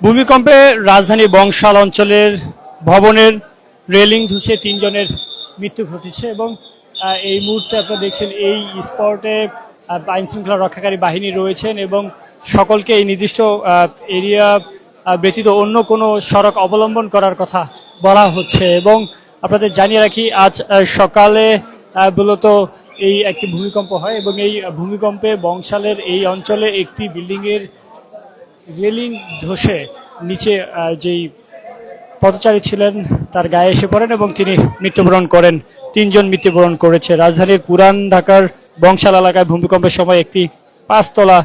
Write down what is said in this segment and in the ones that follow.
ভূমিকম্পে রাজধানী বংশাল অঞ্চলের ভবনের রেলিং ধসে তিনজনের মৃত্যু ঘটেছে এবং এই মুহূর্তে আপনারা দেখছেন এই স্পটে আইন শৃঙ্খলা রক্ষাকারী বাহিনী রয়েছেন এবং সকলকে এই নির্দিষ্ট এরিয়া ব্যতীত অন্য কোনো সড়ক অবলম্বন করার কথা বলা হচ্ছে এবং আপনাদের জানিয়ে রাখি, আজ সকালে মূলত এই একটি ভূমিকম্প হয় এবং এই ভূমিকম্পে বংশালের এই অঞ্চলে একটি বিল্ডিংয়ের রেলিং ধসে নিচে যেই পথচারী ছিলেন, তার গায়ে এসে পড়েন এবং তিনি মৃত্যুবরণ করেন। তিনজন মৃত্যুবরণ করেছে। রাজধানীর পুরান ঢাকার বংশাল এলাকায় ভূমিকম্পের সময় একটি পাঁচতলা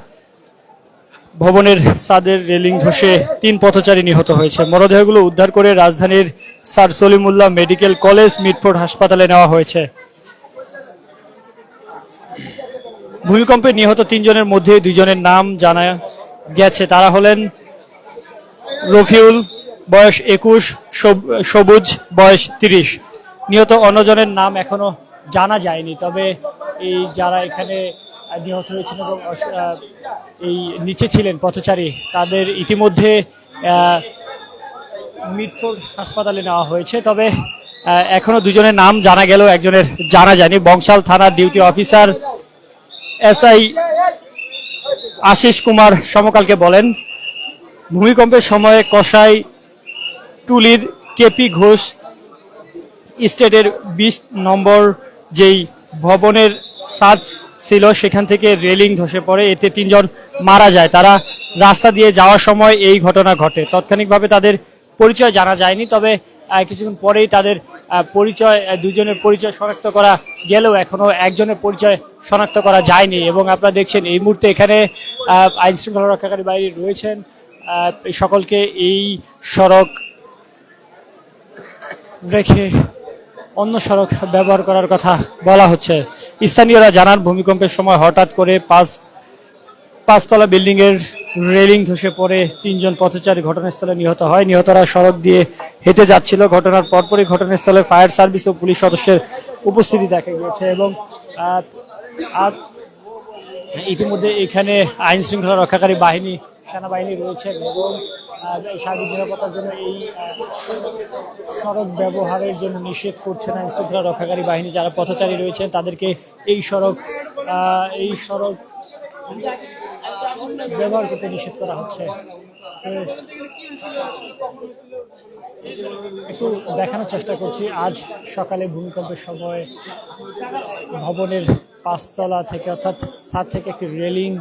ভবনের সাদের রেলিং ধসে তিন পথচারী নিহত হয়েছে। মরদেহগুলো উদ্ধার করে রাজধানীর sir Salimullah medical college Mitford হাসপাতালে নেওয়া হয়েছে। ভূমিকম্পে নিহত তিনজনের মধ্যে দুইজনের নাম জানা গেছে। তারা হলেন রফিউল, বয়স একুশ সবুজ, বয়স তিরিশ। নিহত অন্যজনের নাম এখনও জানা যায়নি, তবে এই যারা এখানে নিহত হয়েছেন এবং এই নিচে ছিলেন পথচারী, তাদের ইতিমধ্যে মিটফোর্ড হাসপাতালে নেওয়া হয়েছে। তবে এখনও দুজনের নাম জানা গেলেও একজনের জানা যায়নি। বংশাল থানার duty officer SI Ashis Kumar সমকালকে বলেন, ভূমিকম্পের সময়ে কসাই টুলির কেপি ঘোষ স্টেটের বিশ নম্বর যেই ভবনের ছাদ ছিল, সেখান থেকে রেলিং ধসে পড়ে, এতে তিনজন মারা যায়। তারা রাস্তা দিয়ে যাওয়ার সময় এই ঘটনা ঘটে। তাৎক্ষণিকভাবে তাদের পরিচয় জানা যায়নি, তবে কিছুক্ষণ পরেই তাদের পরিচয় দুজনের পরিচয় শনাক্ত করা গেলেও এখনও একজনের পরিচয় শনাক্ত করা যায়নি। এবং আপনারা দেখছেন, এই মুহূর্তে এখানে আইন শৃঙ্খলা রক্ষাকারী বাহিনী রয়েছেন। সকলকে এই সড়ক রেখে অন্য সড়ক ব্যবহার করার কথা বলা হচ্ছে। স্থানীয়রা জানান, ভূমিকম্পের সময় হঠাৎ করে পাঁচ, পাঁচতলা বিল্ডিং এর রেলিং ধসে পড়ে তিনজন পথচারী ঘটনাস্থলে নিহত হয়। নিহতরা সড়ক দিয়ে হেঁটে যাচ্ছিল। ঘটনার পরপরই ঘটনাস্থলে ফায়ার সার্ভিস ও পুলিশ সদস্যের উপস্থিতি দেখা গিয়েছে এবং ইতিমধ্যে এখানে আইন শৃঙ্খলা রক্ষাকারী বাহিনী, সেনাবাহিনী রয়েছেন এবং সার্বিক নিরাপত্তার জন্য এই সড়ক ব্যবহারের জন্য নিষেধ করছেন আইন শৃঙ্খলা রক্ষাকারী বাহিনী। যারা পথচারী রয়েছেন, তাদেরকে এই সড়ক এই সড়ক ব্যবহার করতে নিষেধ করা হচ্ছে। একটু দেখানোর চেষ্টা করছি। আজ সকালে ভূমিকম্পের সময় ভবনের পাঁচতলা থেকে, অর্থাৎ ছাদ থেকে একটি রেলিং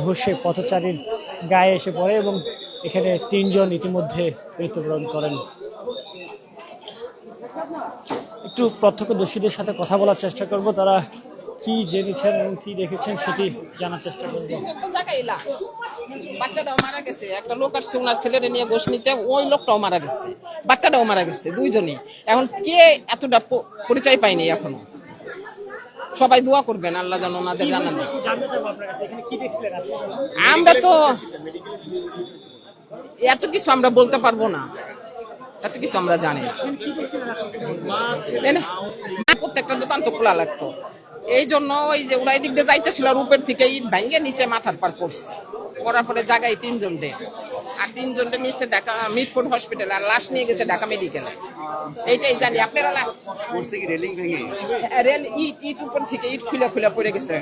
ধসে পথচারীর গায়ে এসে পড়ে এবং এখানে তিনজন ইতিমধ্যে মৃত্যুবরণ করেন। একটু প্রত্যক্ষদর্শীদের সাথে কথা বলার চেষ্টা করব। তারা কি জেনেছেন এবং কি দেখেছেন সেটি জানার চেষ্টা করব। বাচ্চাটাও মারা গেছে। একটা লোক আসছে ওনার ছেলেরে নিয়ে গোশ নিতে ওই লোকটাও মারা গেছে। বাচ্চাটাও মারা গেছে দুইজনই। এখন কে এতটা পরিচয় পায়নি এখনও? সবাই দোয়া করবেন আল্লাহ যেন ওনাদের জানান। আমরা তো এত কিছু আমরা বলতে পারব না। এত কিছু আমরা জানি না? প্রত্যেকটা দোকান তো খোলা লাগতো। এই জন্য ওই যে ওরা এদিক দিয়ে যাইতেছিল আর উপর থেকে ইট ভাঙ্গে নিচে মাথার পার পড়ছে। পড়ার পরে জায়গায় তিনজন ডে আর তিনজন ডে নিচে ঢাকা মিটফোর্ড হসপিটাল আর লাশ নিয়ে গেছে ঢাকা মেডিকেলে এইটাই জানি। আপনারা কি রেলিং ইট ইট উপর থেকে ইট খুলে খুলে পড়ে গেছে।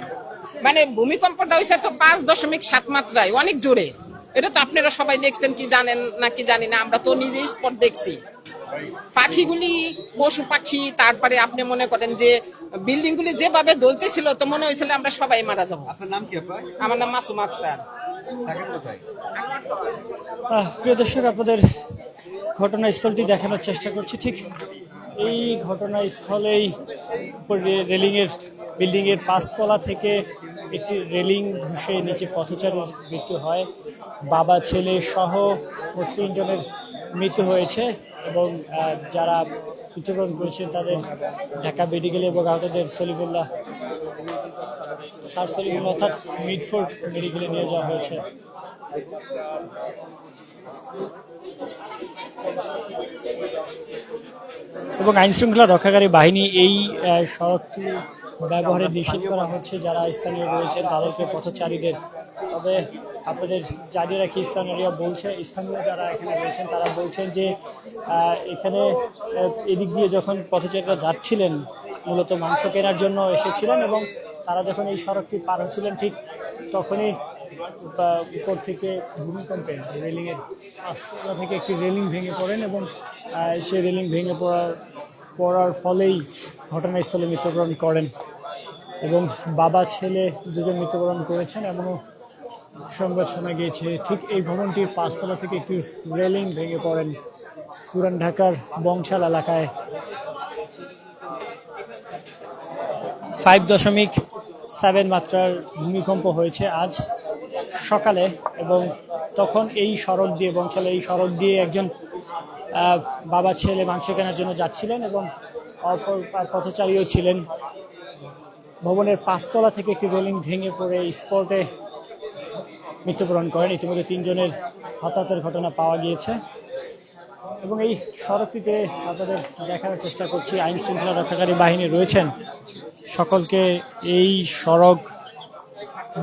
মানে ভূমিকম্পটা হয়েছে তো পাঁচ দশমিক সাত মাত্রায় অনেক জোরে। এটা তো আপনারা সবাই দেখছেন কি জানেন নাকি জানি না আমরা তো নিজে স্পট দেখছি। পাখিগুলি পশু পাখি তারপরে আপনি মনে করেন যে বিল্ডিং গুলি যেভাবে দলতেছিল তো মনে হয়েছিল আমরা সবাই মারা যাব। আপনার নাম কি আমার নাম মাসুম আক্তার। থাকেন প্রিয় দর্শক আপনাদের ঘটনাস্থলটি দেখানোর চেষ্টা করছি। ঠিক এই ঘটনাস্থলেই রেলিংয়ের বিল্ডিংয়ের পাঁচতলা থেকে একটি রেলিং ধসে নিচে পথচারীর মৃত্যু হয়। বাবা ছেলে সহ মোট তিনজনের মৃত্যু হয়েছে। এবং যারা মৃত্যুবরণ করেছেন তাদের ঢাকা মেডিকেলে এবং আহতদের সলিমুল্লাহ, স্যার সলিমুল্লাহ অর্থাৎ মিডফোর্ড মেডিকেলে নিয়ে যাওয়া হয়েছে। এবং আইন শৃঙ্খলা রক্ষাকারী বাহিনী এই সড়কটি ব্যবহারে নিষেধ করা হচ্ছে, যারা স্থানীয় রয়েছেন তাদেরকে পথচারীদের। তবে আপনাদের জানিয়ে রাখি, স্থানীয়রা বলছে, স্থানীয় যারা এখানে রয়েছেন, তারা বলছেন যে এখানে এদিক দিয়ে যখন পথচারীরা যাচ্ছিলেন, মূলত মাংস কেনার জন্য এসেছিলেন এবং তারা যখন এই সড়কটি পার হচ্ছিলেন, ঠিক তখনই উপর থেকে ভূমিকম্পে, রেলিংয়ের পাঁচতলা থেকে একটি রেলিং ভেঙে পড়েন এবং সেই রেলিং ভেঙে পড়ার পড়ার ফলেই ঘটনাস্থলে মৃত্যুবরণ করেন এবং বাবা, ছেলে দুজন মৃত্যুবরণ করেছেন, এমনও সংবাদ শোনা গিয়েছে, ঠিক এই ভবনটির পাঁচতলা থেকে একটি রেলিং ভেঙে পড়েন পুরান ঢাকার বংশাল এলাকায়। ফাইভ দশমিক সেভেন মাত্রার ভূমিকম্প হয়েছে আজ সকালে এবং তখন এই সড়ক দিয়ে বংশালে এই সড়ক দিয়ে একজন বাবা ছেলে মাংস কেনার জন্য যাচ্ছিলেন এবং অপর পথচারীও ছিলেন। ভবনের পাঁচতলা থেকে একটি রেলিং ভেঙে পড়ে স্পটে মৃত্যুবরণ করেন। ইতিমধ্যে তিনজনের হতাহতের ঘটনা পাওয়া গিয়েছে। এবং এই সড়কটিতে আপনাদের দেখানোর চেষ্টা করছি, আইন শৃঙ্খলা রক্ষাকারী বাহিনী রয়েছেন। সকলকে এই সড়ক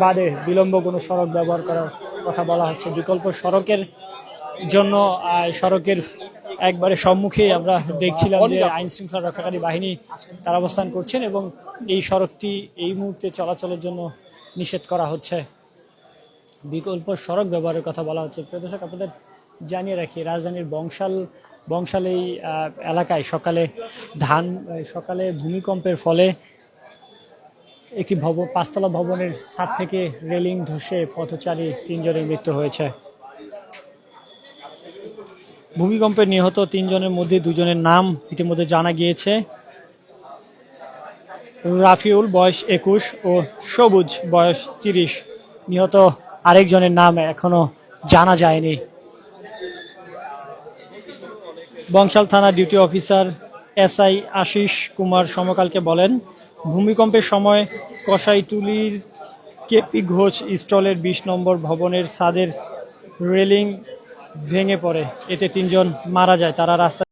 বাদে বিলম্ব কোনো সড়ক ব্যবহার করার কথা বলা হচ্ছে। বিকল্প সড়কের জন্য সড়কের একবারে সম্মুখে আমরা দেখছিলাম যে আইন শৃঙ্খলা রক্ষাকারী বাহিনী তার অবস্থান করছেন এবং এই সড়কটি এই মুহূর্তে চলাচলের জন্য নিষেধ করা হচ্ছে। বিকল্প সড়ক ব্যবহারের কথা বলা হচ্ছে। প্রিয় দর্শক, আপনাদের জানিয়ে রাখি, রাজধানীর বংশাল বংশাল এই এলাকায় সকালে ধান সকালে ভূমিকম্পের ফলে একটি ভব, পাঁচতলা ভবনের ছাদ থেকে রেলিং ধসে পথচারী তিনজনের মৃত্যু হয়েছে। ভূমিকম্পে নিহত তিনজনের মধ্যে দুজনের নাম ইতিমধ্যে জানা গিয়েছে। রাফিউল বয়স একুশ ও সবুজ বয়স তিরিশ। নিহত আরেকজনের নাম এখনও জানা যায়নি। বংশাল থানা duty officer SI Ashis Kumar সমকালকে বলেন, ভূমিকম্পের সময় কসাইটুলির কেপি ঘোষ স্টলের বিশ নম্বর ভবনের ছাদের রেলিং ভেঙে পড়ে। এতে তিনজন মারা যায়, তারা রাস্তা